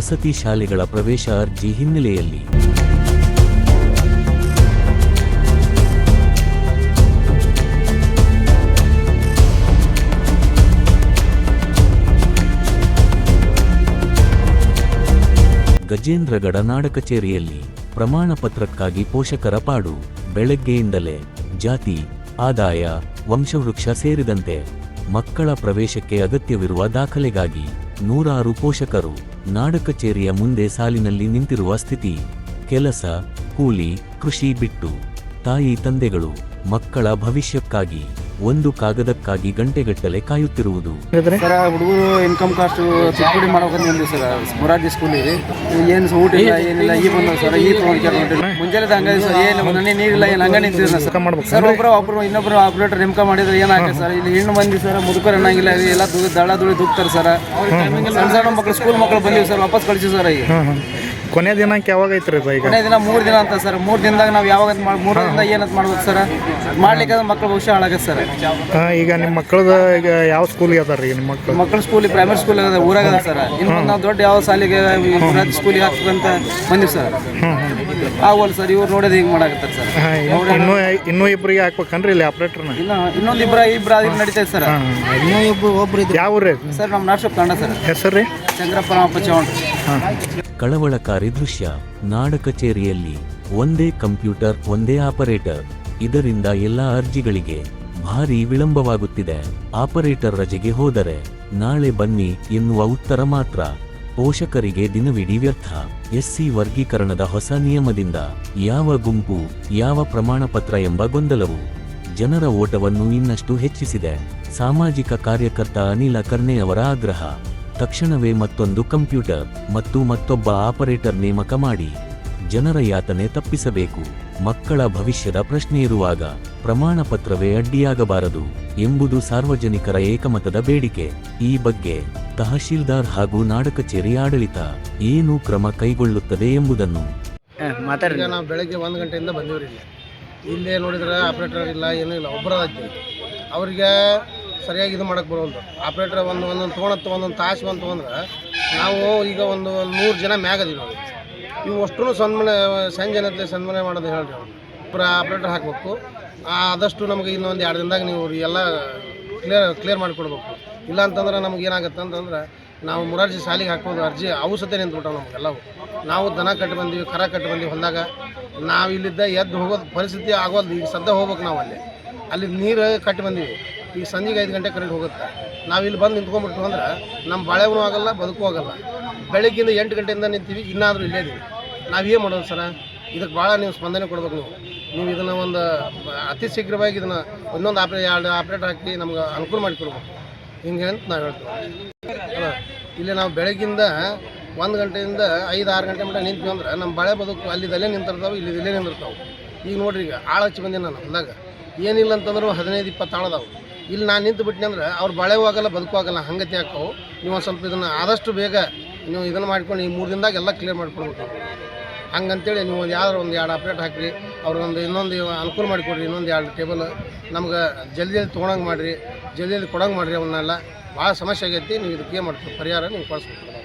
ವಸತಿ ಶಾಲೆಗಳ ಪ್ರವೇಶ ಅರ್ಜಿ ಹಿನ್ನೆಲೆಯಲ್ಲಿ. ಗಜೇಂದ್ರಗಡ ನಾಡ ಕಚೇರಿಯಲ್ಲಿ ಪ್ರಮಾಣ ಪತ್ರಕ್ಕಾಗಿ ಪೋಷಕರ ಪಾಡು. ಬೆಳಗ್ಗೆಯಿಂದಲೇ ಜಾತಿ, ಆದಾಯ, ವಂಶವೃಕ್ಷ ಸೇರಿದಂತೆ ಮಕ್ಕಳ ಪ್ರವೇಶಕ್ಕೆ ಅಗತ್ಯವಿರುವ ದಾಖಲೆಗಾಗಿ ನೂರಾರು ಪೋಷಕರು. ನಾಡ ಕಚೇರಿಯ ಮುಂದೆ ಸಾಲಿನಲ್ಲಿ ನಿಂತಿರುವ ಸ್ಥಿತಿ. ಕೆಲಸ ಕೂಲಿ ಕೃಷಿ ಬಿಟ್ಟು ತಾಯಿ ತಂದೆಗಳು ಮಕ್ಕಳ ಭವಿಷ್ಯಕ್ಕಾಗಿ. ಒಂದು ಕಾಗದಕ್ಕಾಗಿ ಗಂಟೆಗಟ್ಟಲೆ ಕಾಯುತ್ತಿರುವುದು. ಸರ್ ಹುಡುಗರು ಇನ್ಕಮ್ ಕಾಸ್ಟ್ ತಿದ್ದುಪಡಿ ಮಾಡ್ಬೇಕಂತ ಬಂದಿವಿ ಸರ್ ಮೊರಾರ್ಜಿ ಸ್ಕೂಲಿಗೆ ಏನು ಊಟ ಇಲ್ಲ ಏನಿಲ್ಲ ಈ ಬಂದ ಸರ್ ಈ ತೊಗೊಂಡು ಮುಂಜಾನೆ ಹಂಗ ಸರ್ ಏನು ನನಗೆ ನೀರಿಲ್ಲ ಏನು ಹಂಗ ನಿಂತಿದ್ರು ಸರ್? ಸರ್ ಒಬ್ಬರು ಒಬ್ಬರು ಇನ್ನೊಬ್ರು ಆಪರೇಟರ್ ನೇಮಕ ಮಾಡಿದ್ರೆ ಏನಾಗುತ್ತೆ ಸರ್? ಇಲ್ಲಿ ಹೆಣ್ಣು ಮಂದಿ ಸರ್ ಮುದುಕರು ಅನ್ನಂಗಿಲ್ಲ ಎಲ್ಲ ದಳ ದುಳಿ ದುಗ್ತಾರೆ ಸರ್. ಸಣ್ಣ ಸಣ್ಣ ಮಕ್ಕಳು ಸ್ಕೂಲ್ ಮಕ್ಕಳು ಬಂದಿವಿ ಸರ್ ವಾಪಸ್ ಕಳಿಸಿ ಸರ್ ಈಗ. ಕೊನೆ ದಿನಾಂಕ ಯಾವಾಗ ಐತ್ರಿ ಅದು ಈಗ? ಕೊನೆ ದಿನ ಮೂರು ದಿನ ಅಂತ ಸರ್. ಮೂರು ದಿನದಾಗ ನಾವು ಯಾವಾಗ ಮಾಡಿ ಮೂರು ದಿನದಾಗ ಏನಂತ ಮಾಡ್ಬೇಕು ಸರ್? ಮಾಡ್ಲಿಕ್ಕೆ ಮಕ್ಕಳು ಭವಿಷ್ಯ ಹಾಳಾಗತ್ತೆ ಸರ್. ಹಾಂ ಈಗ ನಿಮ್ಮ ಮಕ್ಕಳದ ಈಗ ಯಾವ ಸ್ಕೂಲ್ಗೆ ಅದಾರ ಈಗ ನಿಮ್ಮ ಮಕ್ಕಳು ಮಕ್ಕಳ ಸ್ಕೂಲ್ ಪ್ರೈಮರಿ ಸ್ಕೂಲ್ ಅದ ಊರಾಗ ಅದ ಸರ್. ಇನ್ನು ನಾವು ದೊಡ್ಡ ಯಾವ ಶಾಲೆಗೆ ಸ್ಕೂಲಿಗೆ ಹಾಕ್ಬೇಕಂತ ಬಂದಿವಿ ಸರ್. ಆಗೋಲ್ಲ ಸರ್ ಇವ್ರು ನೋಡೋದು ಹಿಂಗೆ ಮಾಡಾಕತ್ತಾರೆ ಸರ್. ಇನ್ನು ಇನ್ನೂ ಇನ್ನೂ ಇಬ್ಬರಿಗೆ ಹಾಕ್ಬೇಕನ್ರಿ ಇಲ್ಲಿ ಆಪ್ರೇಟರ್ನ ಇನ್ನು ಇನ್ನೊಂದು ಇಬ್ಬರ ಇಬ್ಬರ ಅದಕ್ಕೆ ನಡೀತೈತೆ ಸರ್. ಹಾಂ ಯಾವ ಊರೇ ಸರ್ ನಮ್ಮ ನಾಡ್ಸಪ್ ಕಂಡ ಸರ್. ಹೆಸರು ರೀ? ಚಂದ್ರಪ್ಪ ರಾಮಪ್ಪ ಚೌಂಡ್ರಿ ಹಾಂ ಕಳವಳಕಾರಿ ದೃಶ್ಯ. ನಾಡ ಕಚೇರಿಯಲ್ಲಿ ಒಂದೇ ಕಂಪ್ಯೂಟರ್, ಒಂದೇ ಆಪರೇಟರ್. ಇದರಿಂದ ಎಲ್ಲ ಅರ್ಜಿಗಳಿಗೆ ಭಾರಿ ವಿಳಂಬವಾಗುತ್ತಿದೆ. ಆಪರೇಟರ್ ರಜೆಗೆ ಹೋದರೆ ನಾಳೆ ಬನ್ನಿ ಎನ್ನುವ ಉತ್ತರ ಮಾತ್ರ. ಪೋಷಕರಿಗೆ ದಿನವಿಡೀ ವ್ಯರ್ಥ. ಎಸ್ಸಿ ವರ್ಗೀಕರಣದ ಹೊಸ ನಿಯಮದಿಂದ ಯಾವ ಗುಂಪು, ಯಾವ ಪ್ರಮಾಣ ಪತ್ರ ಎಂಬ ಗೊಂದಲವು ಜನರ ಓಟವನ್ನು ಇನ್ನಷ್ಟು ಹೆಚ್ಚಿಸಿದೆ. ಸಾಮಾಜಿಕ ಕಾರ್ಯಕರ್ತ ಅನಿಲ ಕರ್ಣೆಯವರ ಆಗ್ರಹ. ತಕ್ಷಣವೇ ಮತ್ತೊಂದು ಕಂಪ್ಯೂಟರ್ ಮತ್ತು ಮತ್ತೊಬ್ಬ ಆಪರೇಟರ್ ನೇಮಕ ಮಾಡಿ ಜನರ ಯಾತನೆ ತಪ್ಪಿಸಬೇಕು. ಮಕ್ಕಳ ಭವಿಷ್ಯದ ಪ್ರಶ್ನೆ ಇರುವಾಗ ಪ್ರಮಾಣ ಪತ್ರವೇ ಅಡ್ಡಿಯಾಗಬಾರದು ಎಂಬುದು ಸಾರ್ವಜನಿಕರ ಏಕಮತದ ಬೇಡಿಕೆ. ಈ ಬಗ್ಗೆ ತಹಶೀಲ್ದಾರ್ ಹಾಗೂ ನಾಡ ಕಚೇರಿ ಆಡಳಿತ ಏನು ಕ್ರಮ ಕೈಗೊಳ್ಳುತ್ತದೆ ಎಂಬುದನ್ನು ಈಗ ನಾವು ಬೆಳಗ್ಗೆ ಒಂದು ಗಂಟೆಯಿಂದ ಬಂದಿವ್ರಿ ಇಲ್ಲಿ. ಇಲ್ಲೇ ನೋಡಿದ್ರೆ ಆಪ್ರೇಟರ್ ಇಲ್ಲ ಏನೂ ಇಲ್ಲ ಒಬ್ಬರ ಅವ್ರಿಗೆ ಸರಿಯಾಗಿ ಇದು ಮಾಡಕ್ಕೆ ಬರೋಲ್ದು ಆಪ್ರೇಟರ್ ಒಂದು ಒಂದೊಂದು ತೊಗೊಳತ್ತು ಒಂದೊಂದು ತಾಸು ಬಂತು ಅಂದ್ರೆ ನಾವು ಈಗ ಒಂದು ನೂರು ಜನ ಮ್ಯಾಗ ಅದೀವಿ ನಾವು. ಇವು ಅಷ್ಟು ಸನ್ಮಾನ ಸಂಜೆ ಅನ್ನತ್ಲೆ ಸನ್ಮಾನ ಮಾಡೋದು ಹೇಳ್ರಿ ಅವ್ರು. ಆಪ್ರೇಟರ್ ಹಾಕಬೇಕು. ಆದಷ್ಟು ನಮಗೆ ಇನ್ನೊಂದು ಎರಡು ದಿನದಾಗ ನೀವು ಎಲ್ಲ ಕ್ಲಿಯರ್ ಕ್ಲಿಯರ್ ಮಾಡಿಕೊಡ್ಬೇಕು ಇಲ್ಲ ಅಂತಂದ್ರೆ ನಮ್ಗೆ ಏನಾಗುತ್ತೆ ಅಂತಂದ್ರೆ ನಾವು ಮುರಾರ್ಜಿ ಸಾಲಿಗೆ ಹಾಕೋದು ಅರ್ಜಿ ಅವು ಸತೆ ನಿಂತ್ಬಿಟ್ಟಾವ ನಮಗೆಲ್ಲವು ನಾವು ದನ ಕಟ್ಟಿ ಬಂದೀವಿ, ಕರ ಕಟ್ಟಿ ಬಂದೀವಿ ಹೊಂದಾಗ ನಾವು ಇಲ್ಲಿದ್ದ ಎದ್ದು ಹೋಗೋದು ಪರಿಸ್ಥಿತಿ ಆಗೋದು ಈಗ ಸದ್ಯ ಹೋಗ್ಬೇಕು ನಾವು ಅಲ್ಲಿ ಅಲ್ಲಿ ನೀರು ಕಟ್ಟಿ ಬಂದೀವಿ ಈಗ ಸಂಜೆಗೆ ಐದು ಗಂಟೆ ಕರೆಂಟ್ ಹೋಗುತ್ತೆ. ನಾವು ಇಲ್ಲಿ ಬಂದು ನಿಂತ್ಕೊಂಡ್ಬಿಟ್ಟು ಅಂದ್ರೆ ನಮ್ಮ ಬಾಳೆವೂ ಆಗಲ್ಲ, ಬದುಕು ಆಗಲ್ಲ. ಬೆಳಗ್ಗಿಂದ ಎಂಟು ಗಂಟೆಯಿಂದ ನಿಂತೀವಿ, ಇನ್ನಾದರೂ ಇಲ್ಲೇ ಇದೀವಿ. ನಾವು ಏನು ಮಾಡೋದು ಸರ? ಇದಕ್ಕೆ ಭಾಳ ನೀವು ಸ್ಪಂದನೆ ಕೊಡ್ಬೇಕು ನೀವು. ನೀವು ಇದನ್ನು ಒಂದು ಅತಿ ಶೀಘ್ರವಾಗಿ ಇದನ್ನು ಇನ್ನೊಂದು ಆಪ್ರೇ, ಎರಡು ಆಪ್ರೇಟ್ ಹಾಕಿ ನಮ್ಗೆ ಅನುಕೂಲ ಮಾಡಿಕೊಡ್ಬೇಕು. ಹಿಂಗೆ ಅಂತ ನಾವು ಹೇಳ್ತೀವಿ. ಇಲ್ಲಿ ನಾವು ಬೆಳಗ್ಗಿಂದ ಒಂದು ಗಂಟೆಯಿಂದ ಐದು, ಆರು ಗಂಟೆ ಮಟ್ಟ ನಿಂತೀವಿ ಅಂದ್ರೆ ನಮ್ಮ ಬಳೆ ಬದುಕು ಅಲ್ಲಿದಲ್ಲೇ ನಿಂತಿರ್ತಾವೆ ಇಲ್ಲಿ ಇಲ್ಲೇ ನಿಂತಿರ್ತಾವೆ. ಈಗ ನೋಡ್ರಿ, ಈಗ ಆಳು ಹಚ್ಚಿ ಬಂದೀನಿ ನಾನು ಅಂದಾಗ. ಏನಿಲ್ಲ ಅಂತಂದ್ರೆ ಹದಿನೈದು ಇಪ್ಪತ್ತು ಆಳದಾವು ಇಲ್ಲಿ ನಾನು ನಿಂತು ಬಿಟ್ಟಿನಿ ಅಂದ್ರೆ ಅವ್ರು ಬಳೆವೂ ಆಗಲ್ಲ ಬದುಕು ಆಗಲ್ಲ ಹಂಗತಿ ಹಾಕವು. ನೀವು ಒಂದು ಸ್ವಲ್ಪ ಇದನ್ನು ಆದಷ್ಟು ಬೇಗ ನೀವು ಇದನ್ನು ಮಾಡ್ಕೊಂಡು ಈ ಮೂರು ದಿನದಾಗ ಎಲ್ಲ ಕ್ಲಿಯರ್ ಮಾಡ್ಕೊಡ್ಬೇಕು. ಹಂಗಂತೇಳಿ ನೀವು ಒಂದು ಯಾವ್ದಾರು ಒಂದು ಎರಡು ಅಪ್ಡೇಟ್ ಹಾಕಿರಿ ಅವ್ರಿಗೊಂದು ಇನ್ನೊಂದು ಅನುಕೂಲ ಮಾಡಿಕೊಡ್ರಿ, ಇನ್ನೊಂದು ಎರಡು ಟೇಬಲ್. ನಮ್ಗೆ ಜಲ್ದಿ ಜಲ್ದಿ ತೊಗೊಳಂಗೆ ಮಾಡಿರಿ, ಜಲ್ದಿ ಜಲ್ದಿ ಕೊಡಂಗೆ ಮಾಡಿರಿ ಅವನ್ನೆಲ್ಲ. ಭಾಳ ಸಮಸ್ಯೆ ಆಗೈತಿ, ನೀವು ಇದಕ್ಕೆ ಏನು ಮಾಡ್ತೀವಿ ಪರಿಹಾರ ನೀವು ಕೊಡಿಸ್ಬೇಕು